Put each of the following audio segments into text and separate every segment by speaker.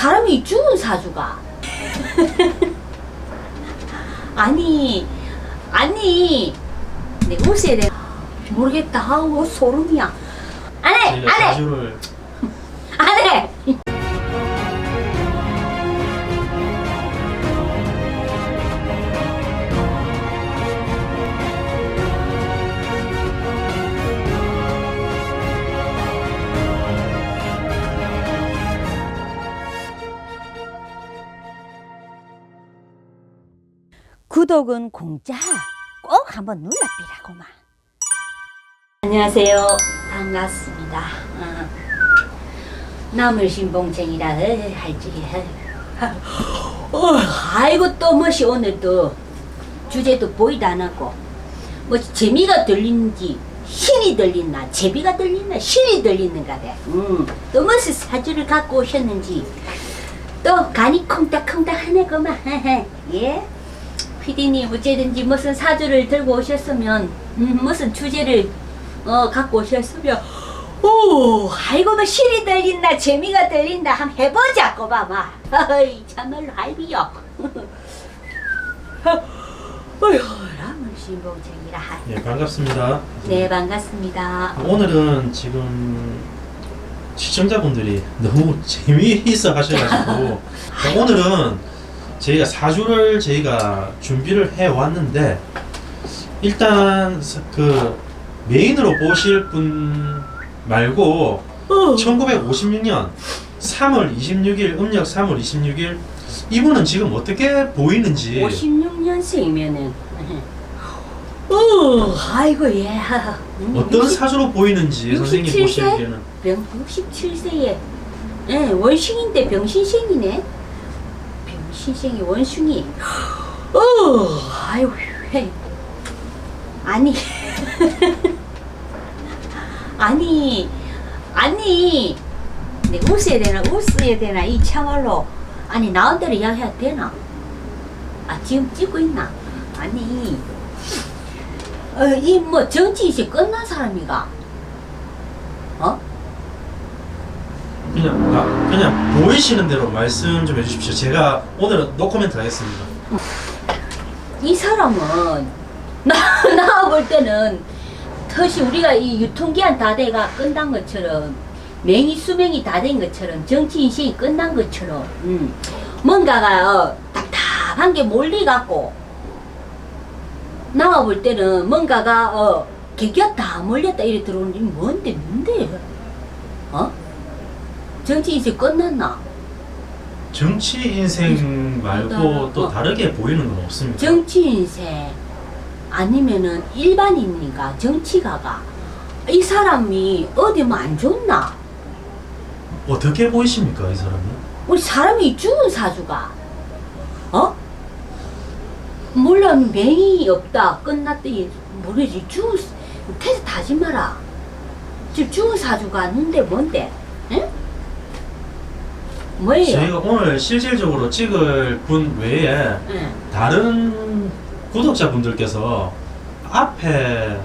Speaker 1: 사람이 죽은 사주가. 아니, 아니, 내 웃어야 돼. 모르겠다. 아우, 소름이야. 안 해!
Speaker 2: 저희가
Speaker 1: 안 해!
Speaker 2: 사주를
Speaker 1: 안 해! 구독은 공짜. 꼭 한번 눌러비라고만. 안녕하세요. 반갑습니다. 어. 나물신봉쟁이라 할지. 어, 아이고 또 뭐시 오늘 또 주제도 보이도 안 하고 뭐 재미가 들리는지 신이 들리나 제비가 들리나 신이 들리는가래. 음, 또 무슨 사주를 갖고 오셨는지 또 간이 콩닥콩닥 하네구만. 예? 피디님 어쨌든지 무슨 사주를 들고 오셨으면 음, 무슨 주제를 어, 갖고 오셨으면 오 아이고 뭐 실이 들린다 재미가 들린다 한번 해보자고 봐봐 어이 참말로 할비요. 어휴 라문신봉쟁이라.
Speaker 2: 예, 반갑습니다.
Speaker 1: 네 반갑습니다.
Speaker 2: 오늘은 지금 시청자분들이 너무 재미있어 하셔가지고. 오늘은 저희가 사주를 저희가 준비를 해 왔는데 일단 사- 그 메인으로 보실 분 말고
Speaker 1: 어.
Speaker 2: 1956년 3월 26일 음력 3월 26일 이분은 지금 어떻게 보이는지
Speaker 1: 56년생이면은 어 아이고 예 음,
Speaker 2: 어떤
Speaker 1: 60
Speaker 2: 사주로 보이는지 선생님
Speaker 1: 67세?
Speaker 2: 보시기에는
Speaker 1: 병 67세에 예, 원숭인데 병신생이네. 병신생이 원숭이. 어, 아유, 헤. 아니. 아니. 아니. 내 웃어야 되나 웃어야 되나 이 참말로 아니 나온 대로 이야기해도 되나? 아 지금 찍고 있나? 아니 어, 이 뭐 정치 이제 끝난 사람이가
Speaker 2: 그냥 나, 그냥 보이시는 대로 말씀 좀 해주십시오. 제가 오늘은 노코멘트 하겠습니다.
Speaker 1: 이 사람은 나, 나 볼 때는 덫이 우리가 이 유통기한 다 돼가 끝난 것처럼 맹이 수명이 다 된 것처럼 정치 인생이 끝난 것처럼 음, 뭔가가 어, 답답한 게 몰리갖고 나와 볼 때는 뭔가가 어, 개겨 다 몰렸다 이래 들어오는데 뭔데 뭔데 어? 정치 인생 끝났나?
Speaker 2: 정치 인생 말고
Speaker 1: 어.
Speaker 2: 또 다르게 보이는 건 없습니까?
Speaker 1: 정치 인생 아니면은 일반인인가 정치가가 이 사람이 어디 뭐안 좋나?
Speaker 2: 어떻게 보이십니까 이 사람이?
Speaker 1: 우리 사람이 죽은 사주가 어? 물론 맹이 없다 끝났더니 모르지 죽은 태세 타지 마라 지금 죽은 사주가 는데 뭔데? 응? 뭐예요?
Speaker 2: 저희가 오늘 실질적으로 찍을 분 외에
Speaker 1: 응.
Speaker 2: 다른 구독자분들께서 앞에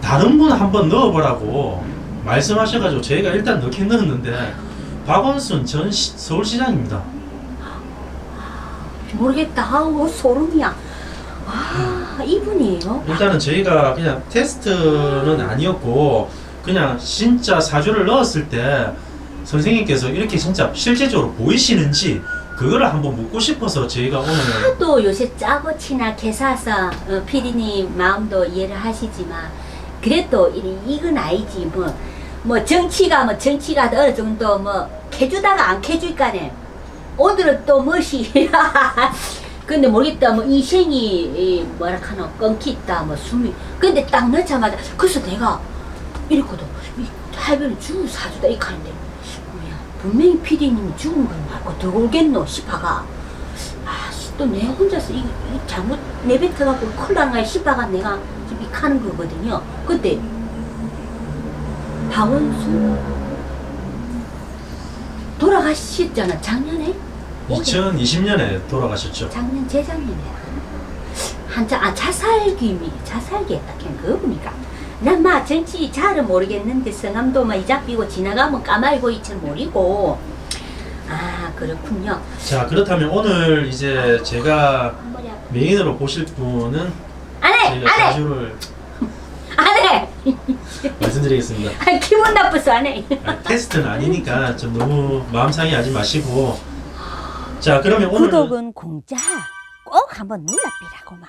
Speaker 2: 다른 분 한 번 넣어보라고 말씀하셔가지고 저희가 일단 넣긴 넣었는데 박원순 전 시- 서울시장입니다.
Speaker 1: 모르겠다 아우 소름이야 아 이분이에요?
Speaker 2: 일단은 저희가 그냥 테스트는 아니었고 그냥 진짜 사주를 넣었을 때 선생님께서 이렇게 진짜 실제적으로 보이시는지 그거를 한번 묻고 싶어서 저희가 오늘
Speaker 1: 또 요새 짜고 치나 개사서 어, 피디님 마음도 이해를 하시지만 그래도 이- 이건 아니지 뭐 뭐 정치가 뭐 정치가 어느 정도 뭐 캐주다가 안 캐줄까네. 오늘은 또 무엇이 근데 모르겠다. 뭐 인생이 이 뭐라 카노? 끊기다. 뭐 숨이. 근데 딱 넣자마자 그래서 내가 이랬거든 이 할배는 죽은 사주다 이 칸인데 분명히 피디님이 죽은 걸더 울겠노 싶어가. 아씨 또 내 혼자서 이, 이 잘못 내뱉어갖고 큰일 난가 싶어가. 내가 지금 이 카는 거거든요. 그때. 박원순? 돌아가셨잖아 작년에?
Speaker 2: 2020년에 돌아가셨죠.
Speaker 1: 작년 재작년에. 한자 아 자살기미 자살기 했다. 그냥 그거 보니까 난마 정치 잘은 모르겠는데 성함도 막 이잡히고 지나가면 까말고 이처럼 모르고 아아 그렇군요.
Speaker 2: 자 그렇다면 오늘 이제 제가
Speaker 1: 머리 아파.
Speaker 2: 메인으로 보실 분은
Speaker 1: 안해
Speaker 2: 저희가
Speaker 1: 안해
Speaker 2: 사주를
Speaker 1: 안해.
Speaker 2: 말씀드리겠습니다.
Speaker 1: 아, 기분 나빠서 안해.
Speaker 2: 아니, 테스트는 아니니까 좀 너무 마음 상해하지 마시고 자 그러면 오늘
Speaker 1: 구독은 공짜. 꼭 한번 눌러비라고만.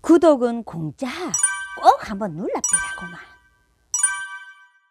Speaker 1: 구독은 공짜 꼭 한번 눌러비라고만